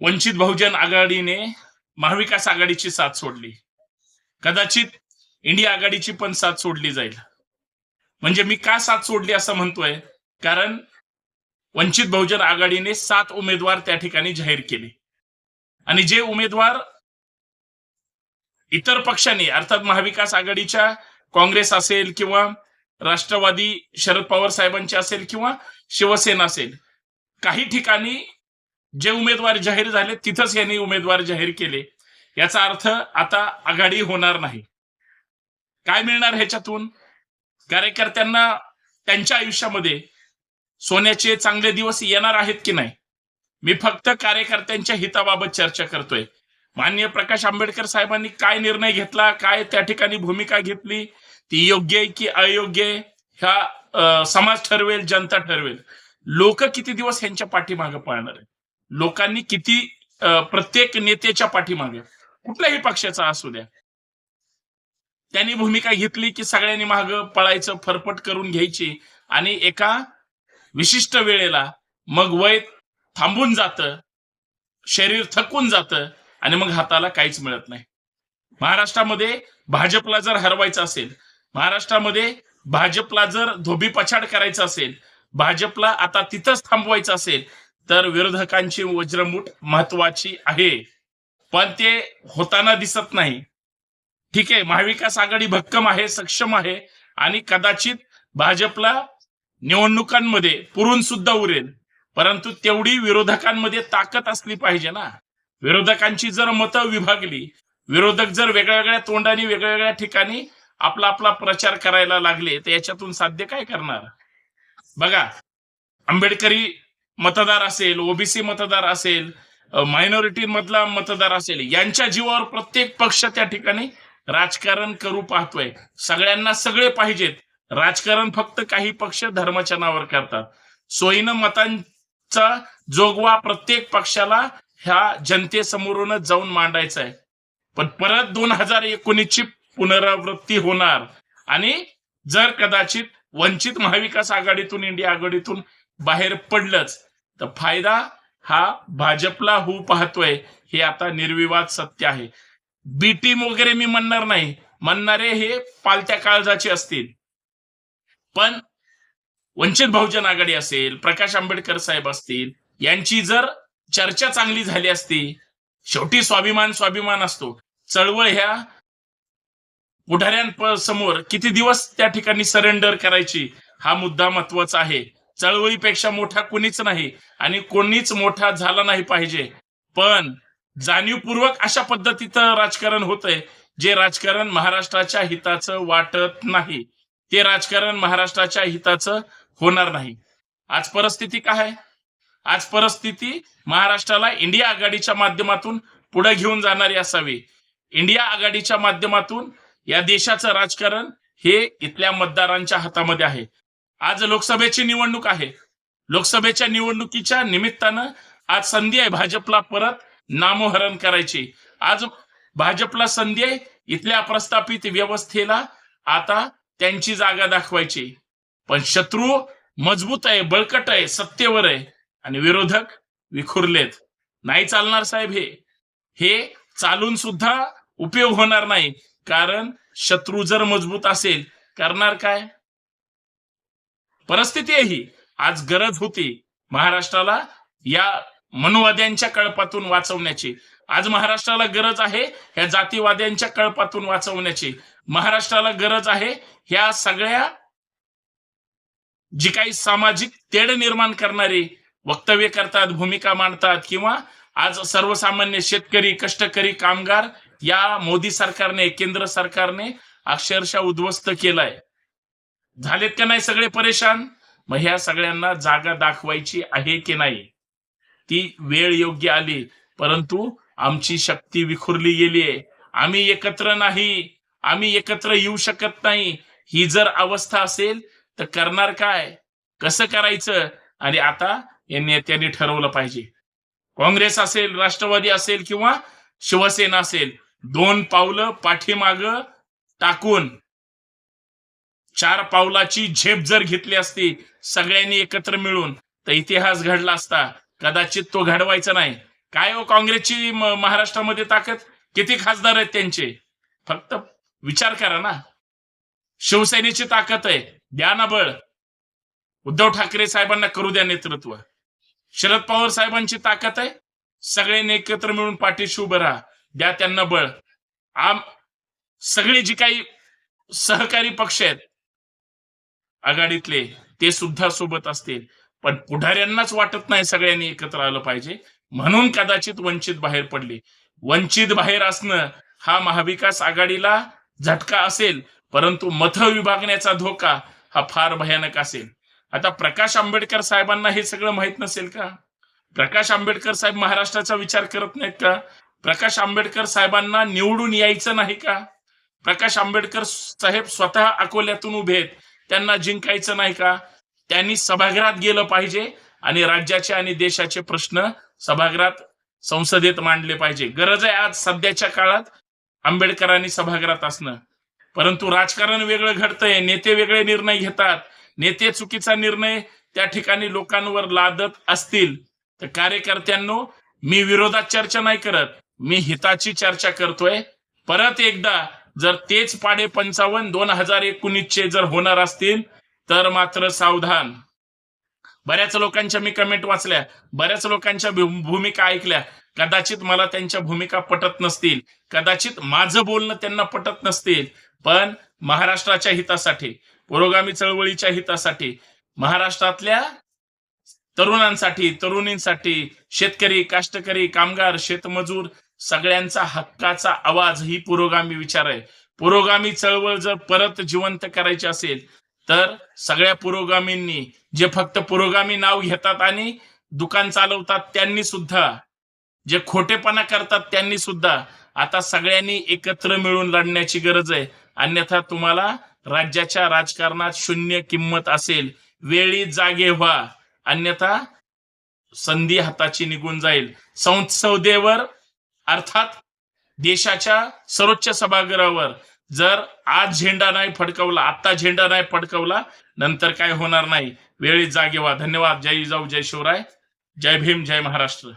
वंचित बहुजन आघाडीने महाविकास आघाडीची साथ सोडली. कदाचित इंडिया आघाडीची पण साथ सोडली जाईल. म्हणजे मी का साथ सोडली असं म्हणतोय? कारण वंचित बहुजन आघाडीने सात उमेदवार त्या ठिकाणी जाहीर केले. आणि जे उमेदवार इतर पक्षांनी अर्थात महाविकास आघाडीच्या काँग्रेस असेल किंवा राष्ट्रवादी शरद पवार साहेबांचे असेल किंवा शिवसेना असेल काही ठिकाणी जे उमेदवार जाहीर झाले तिथंच यांनी उमेदवार जाहीर केले. याचा अर्थ आता आघाडी होणार नाही. काय मिळणार ह्याच्यातून? कार्यकर्त्यांना त्यांच्या आयुष्यामध्ये सोन्याचे चांगले दिवस येणार आहेत की नाही? मी फक्त कार्यकर्त्यांच्या हिताबाबत चर्चा करतोय. माननीय प्रकाश आंबेडकर साहेबांनी काय निर्णय घेतला? काय त्या ठिकाणी भूमिका घेतली? ती योग्य आहे की अयोग्य आहे? ह्या समाज ठरवेल जनता ठरवेल. लोक किती दिवस ह्यांच्या पाठीमागे पाळणार आहेत? लोकांनी किती प्रत्येक नेत्याच्या पाठीमागे कुठल्याही पक्षाचा असू द्या त्यांनी भूमिका घेतली की सगळ्यांनी माग पळायचं फरफट करून घ्यायची आणि एका विशिष्ट वेळेला मग वय थांबून जात शरीर थकून जात आणि मग हाताला काहीच मिळत नाही. महाराष्ट्रामध्ये भाजपला जर हरवायचं असेल महाराष्ट्रामध्ये भाजपला जर धोबी पछाड करायचं असेल भाजपला आता तिथंच थांबवायचं असेल तर विरोधकांची वज्रमूठ महत्वाची आहे. पण ते होताना दिसत नाही. ठीक आहे महाविकास आघाडी भक्कम आहे सक्षम आहे आणि कदाचित भाजपला निवडणुकांमध्ये पुरून सुद्धा उरेल. परंतु तेवढी विरोधकांमध्ये ताकद असली पाहिजे ना. विरोधकांची जर मतं विभागली विरोधक जर वेगळ्या वेगळ्या तोंडाने वेगळ्या वेगळ्या ठिकाणी आपला आपला प्रचार करायला लागले तर याच्यातून साध्य काय करणार? बघा आंबेडकरी मतदार असेल ओबीसी मतदार असेल मायनॉरिटी मधला मतदार असेल यांच्या जीवावर प्रत्येक पक्ष त्या ठिकाणी राजकारण करू पाहतोय. सगळ्यांना सगळे पाहिजेत. राजकारण फक्त काही पक्ष धर्माच्या नावावर करतात. सोयीनं मतांचा जोगवा प्रत्येक पक्षाला ह्या जनतेसमोरूनच जाऊन मांडायचा आहे. पण परत दोन हजार एकोणीसची पुनरावृत्ती होणार. आणि जर कदाचित वंचित महाविकास आघाडीतून इंडिया आघाडीतून बाहेर पडलंच तर फायदा हा भाजपला होऊ पाहतोय हे आता निर्विवाद सत्य आहे. बी टीम वगैरे मी म्हणणार नाही. म्हणणारे हे पालत्या काळजाचे असतील. पण वंचित बहुजन आघाडी असेल प्रकाश आंबेडकर साहेब असतील यांची जर चर्चा चांगली झाली असती शेवटी स्वाभिमान स्वाभिमान असतो. चळवळ ह्या पुढाऱ्यांसमोर किती दिवस त्या ठिकाणी सरेंडर करायची हा मुद्दा महत्त्वाचा आहे. चळवळीपेक्षा मोठा कुणीच नाही आणि कोणीच मोठा झाला नाही पाहिजे. पण जाणीवपूर्वक अशा पद्धतीचं राजकारण होतंय जे राजकारण महाराष्ट्राच्या हिताचं वाटत नाही. ते राजकारण महाराष्ट्राच्या हिताचं होणार नाही. आज परिस्थिती काय आहे? आज परिस्थिती महाराष्ट्राला इंडिया आघाडीच्या माध्यमातून पुढे घेऊन जाणारी असावी. इंडिया आघाडीच्या माध्यमातून या देशाचं राजकारण हे इथल्या मतदारांच्या हातामध्ये आहे. आज लोकसभेची निवडणूक आहे. लोकसभेच्या निवडणुकीच्या निमित्तानं आज संधी आहे भाजपला परत नामोहरण करायची. आज भाजपला संधी आहे इथल्या प्रस्थापित व्यवस्थेला आता त्यांची जागा दाखवायची. पण शत्रू मजबूत आहे बळकट आहे सत्तेवर आहे आणि विरोधक विखुरलेत. नाही चालणार साहेब हे. हे चालून सुद्धा उपयोग होणार नाही. कारण शत्रू जर मजबूत असेल करणार काय? परिस्थिती ही. आज गरज होती महाराष्ट्राला या मनुवाद्यांच्या कळपातून वाचवण्याची. आज महाराष्ट्राला गरज आहे ह्या जातीवाद्यांच्या कळपातून वाचवण्याची. महाराष्ट्राला गरज आहे ह्या सगळ्या जी काही सामाजिक तेढ निर्माण करणारी वक्तव्य करतात भूमिका मांडतात किंवा आज सर्वसामान्य शेतकरी कष्टकरी कामगार या मोदी सरकारने केंद्र सरकारने अक्षरशः उद्ध्वस्त केलाय. झालेत का नाही सगळे परेशान? मग ह्या सगळ्यांना जागा दाखवायची आहे की नाही? ती वेळ योग्य आली परंतु आमची शक्ती विखुरली गेली आम्ही एकत्र नाही आम्ही एकत्र येऊ शकत नाही. ही जर अवस्था असेल तर करणार काय? कसं करायचं? आणि आता या नेत्यांनी ठरवलं पाहिजे. काँग्रेस असेल राष्ट्रवादी असेल किंवा शिवसेना असेल दोन पावलं पाठीमाग टाकून चार पावलाची झेप जर घेतली असती सगळ्यांनी एकत्र मिळून तर इतिहास घडला असता. कदाचित तो घडवायचा नाही. काय हो काँग्रेसची महाराष्ट्रामध्ये ताकद? किती खासदार आहेत त्यांचे? फक्त विचार करा ना. शिवसेनेची ताकद आहे. द्या ना बळ. उद्धव ठाकरे साहेबांना करू द्या नेतृत्व. शरद पवार साहेबांची ताकद आहे. सगळ्यांनी एकत्र मिळून पाठीशी उभं राहा. द्या त्यांना बळ. आम सगळे जी काही सहकारी पक्ष आहेत आघाडीतले ते सुद्धा सोबत असतील. पण पुढाऱ्यांनाच वाटत नाही सगळ्यांनी एकत्र आलं पाहिजे. म्हणून कदाचित वंचित बाहेर पडली. वंचित बाहेर असणं हा महाविकास आघाडीला झटका असेल परंतु मत विभागण्याचा धोका हा फार भयानक असेल. आता प्रकाश आंबेडकर साहेबांना हे सगळं माहीत नसेल का? प्रकाश आंबेडकर साहेब महाराष्ट्राचा विचार करत नाहीत का? प्रकाश आंबेडकर साहेबांना निवडून यायचं नाही का? प्रकाश आंबेडकर साहेब स्वतः अकोल्यातून उभे आहेत. त्यांना जिंकायचं नाही का? त्यांनी सभागृहात गेलं पाहिजे आणि राज्याचे आणि देशाचे प्रश्न सभागृहात संसदेत मांडले पाहिजे. गरज आहे आज सध्याच्या काळात आंबेडकरांनी सभागृहात असणं. परंतु राजकारण वेगळं घडतंय नेते वेगळे निर्णय घेतात. नेते चुकीचा निर्णय त्या ठिकाणी लोकांवर लादत असतील. तर कार्यकर्त्यांनो मी विरोधात चर्चा नाही करत. मी हिताची चर्चा करतोय. परत एकदा जर तेच पाढे पंचावन्न दोन हजार एकोणीसचे जर होणार असतील तर मात्र सावधान. बऱ्याच लोकांच्या मी कमेंट वाचल्या. बऱ्याच लोकांच्या भूमिका ऐकल्या. कदाचित मला त्यांच्या भूमिका पटत नसतील. कदाचित माझं बोलणं त्यांना पटत नसतील. पण महाराष्ट्राच्या हितासाठी पुरोगामी चळवळीच्या हितासाठी महाराष्ट्रातल्या तरुणांसाठी तरुणींसाठी शेतकरी काष्टकरी कामगार शेतमजूर सगळ्यांचा हक्काचा आवाज ही पुरोगामी विचार आहे. पुरोगामी चळवळ जर परत जिवंत करायची असेल तर सगळ्या पुरोगामींनी जे फक्त पुरोगामी नाव घेतात आणि दुकान चालवतात त्यांनी सुद्धा जे खोटेपणा करतात त्यांनी सुद्धा आता सगळ्यांनी एकत्र मिळून लढण्याची गरज आहे. अन्यथा तुम्हाला राज्याच्या राजकारणात शून्य किंमत असेल वेळी जागे व्हा. अन्यथा संधी हाताची निघून जाईल. संसदेवर अर्थात देशाच्या सर्वोच्च सभागृहावर जर आज झेंडा नाही फडकवला आता झेंडा नाही फडकवला नंतर काय होणार नाही? वेळी जागे धन्यवाद. जय जाऊ जय शिवराय. जय भीम जय महाराष्ट्र.